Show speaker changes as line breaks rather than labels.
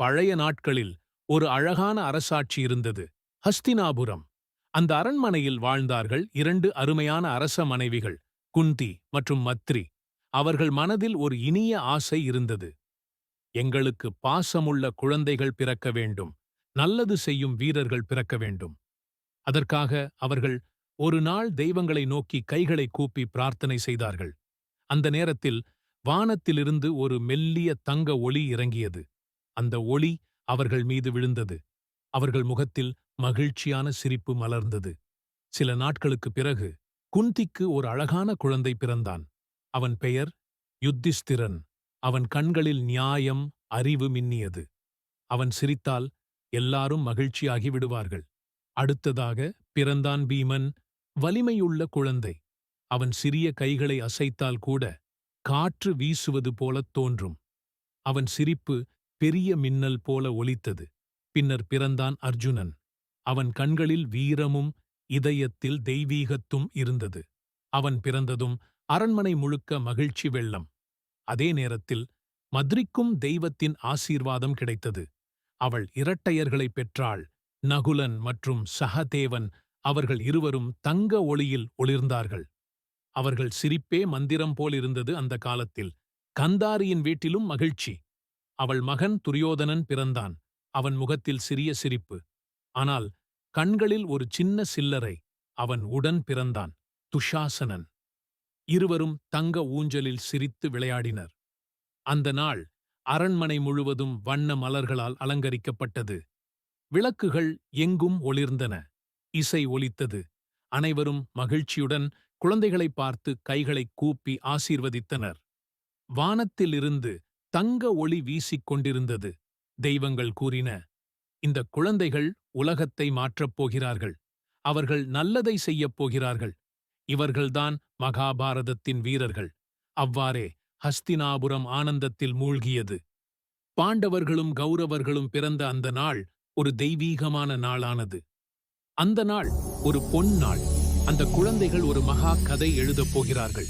பழைய நாட்களில் ஒரு அழகான அரசாட்சி இருந்தது ஹஸ்தினாபுரம். அந்த அரண்மனையில் வாழ்ந்தார்கள் இரண்டு அருமையான அரச மனைவிகள் குந்தி மற்றும் மத்ரி. அவர்கள் மனதில் ஒரு இனிய ஆசை இருந்தது. எங்களுக்கு பாசமுள்ள குழந்தைகள் பிறக்க வேண்டும் நல்லது செய்யும் வீரர்கள் பிறக்க வேண்டும். அதற்காக அவர்கள் ஒரு நாள் தெய்வங்களை நோக்கி கைகளை கூப்பி பிரார்த்தனை செய்தார்கள். அந்த நேரத்தில் வானத்திலிருந்து ஒரு மெல்லிய தங்க ஒளி இறங்கியது. அந்த ஒளி அவர்கள் மீது விழுந்தது. அவர்கள் முகத்தில் மகிழ்ச்சியான சிரிப்பு மலர்ந்தது. சில நாட்களுக்குப் பிறகு குந்திக்கு ஒரு அழகான குழந்தை பிறந்தான். அவன் பெயர் யுத்திஸ்திரன் அவன் கண்களில் நியாயம் அறிவு மின்னியது. அவன் சிரித்தால் எல்லாரும் மகிழ்ச்சியாகி விடுவார்கள். அடுத்ததாக பிறந்தான் பீமன் வலிமையுள்ள குழந்தை. அவன் சிறிய கைகளை அசைத்தால் கூட காற்று வீசுவது போலத் தோன்றும். அவன் சிரிப்பு பெரிய மின்னல் போல ஒலித்தது. பின்னர் பிறந்தான் அர்ஜுனன். அவன் கண்களில் வீரமும் இதயத்தில் தெய்வீகத்தும் இருந்தது. அவன் பிறந்ததும் அரண்மனை முழுக்க மகிழ்ச்சி வெள்ளம். அதே நேரத்தில் மத்ரிக்கும் தெய்வத்தின் ஆசீர்வாதம் கிடைத்தது. அவள் இரட்டையர்களைப் பெற்றாள். நகுலன் மற்றும் சகதேவன் அவர்கள் இருவரும் தங்க ஒளியில் ஒளிர்ந்தார்கள். அவர்கள் சிரிப்பே மந்திரம் போலிருந்தது அந்த காலத்தில். கந்தாரியின் வீட்டிலும் மகிழ்ச்சி. அவள் மகன் துரியோதனன் பிறந்தான். அவன் முகத்தில் சிறிய சிரிப்பு. ஆனால் கண்களில் ஒரு சின்ன சில்லறை அவன் உடன் பிறந்தான். துஷாசனன். இருவரும் தங்க ஊஞ்சலில் சிரித்து விளையாடினர். அந்த நாள் அரண்மனை முழுவதும் வண்ண மலர்களால் அலங்கரிக்கப்பட்டது. விளக்குகள் எங்கும் ஒளிர்ந்தன. இசை ஒலித்தது. அனைவரும் மகிழ்ச்சியுடன் குழந்தைகளைப் பார்த்து கைகளை கூப்பி ஆசீர்வதித்தனர். வானத்திலிருந்து தங்க ஒளி வீசிக் கொண்டிருந்தது. தெய்வங்கள் கூறின இந்த குழந்தைகள் உலகத்தை மாற்றப் போகிறார்கள். அவர்கள் நல்லதை செய்யப் போகிறார்கள். இவர்கள்தான் மகாபாரதத்தின் வீரர்கள். அவ்வாறே ஹஸ்தினாபுரம் ஆனந்தத்தில் மூழ்கியது. பாண்டவர்களும் கௌரவர்களும் பிறந்த அந்த நாள் ஒரு தெய்வீகமான நாளானது. அந்த நாள் ஒரு பொன் நாள். அந்த குழந்தைகள் ஒரு மகா கதை எழுதப் போகிறார்கள்.